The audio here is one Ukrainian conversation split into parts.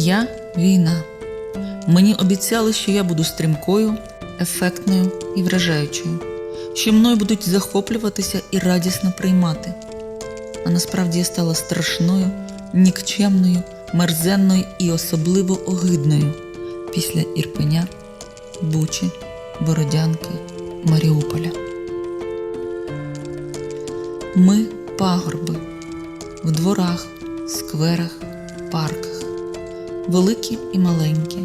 Я війна. Мені обіцяли, що я буду стрімкою, ефектною і вражаючою, що мною будуть захоплюватися і радісно приймати. А насправді я стала страшною, нікчемною, мерзенною і особливо огидною після Ірпеня, Бучі, Бородянки, Маріуполя. Ми пагорби в дворах, скверах, парках, великі і маленькі,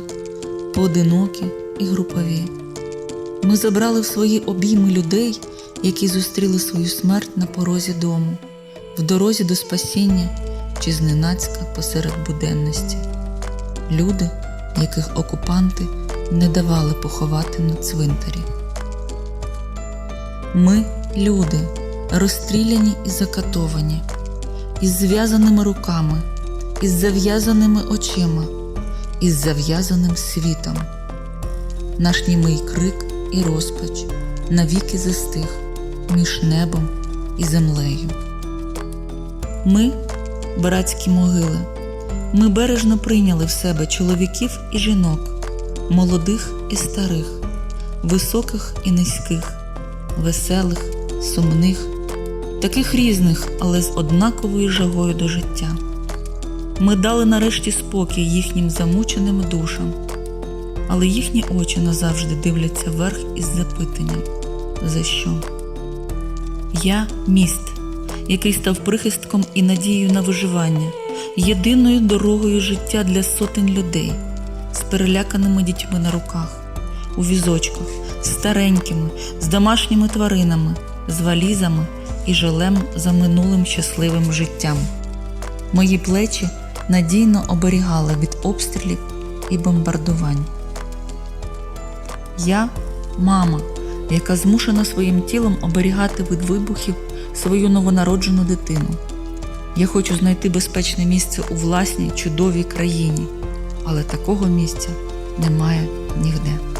поодинокі і групові. Ми забрали в свої обійми людей, які зустріли свою смерть на порозі дому, в дорозі до спасіння чи зненацька посеред буденності. Люди, яких окупанти не давали поховати на цвинтарі. Ми люди, розстріляні і закатовані, із зв'язаними руками, із зав'язаними очима, із зав'язаним світом. Наш німий крик і розпач навіки застиг між небом і землею. Ми братські могили. Ми бережно прийняли в себе чоловіків і жінок, молодих і старих, високих і низьких, веселих, сумних, таких різних, але з однаковою жагою до життя. Ми дали нарешті спокій їхнім замученим душам, але їхні очі назавжди дивляться вверх із запитанням за що? Я міст, який став прихистком і надією на виживання, єдиною дорогою життя для сотень людей з переляканими дітьми на руках, у візочках, старенькими, з домашніми тваринами, з валізами і жалем за минулим щасливим життям. Мої плечі надійно оберігала від обстрілів і бомбардувань. Я мама, яка змушена своїм тілом оберігати від вибухів свою новонароджену дитину. Я хочу знайти безпечне місце у власній чудовій країні, але такого місця немає нігде.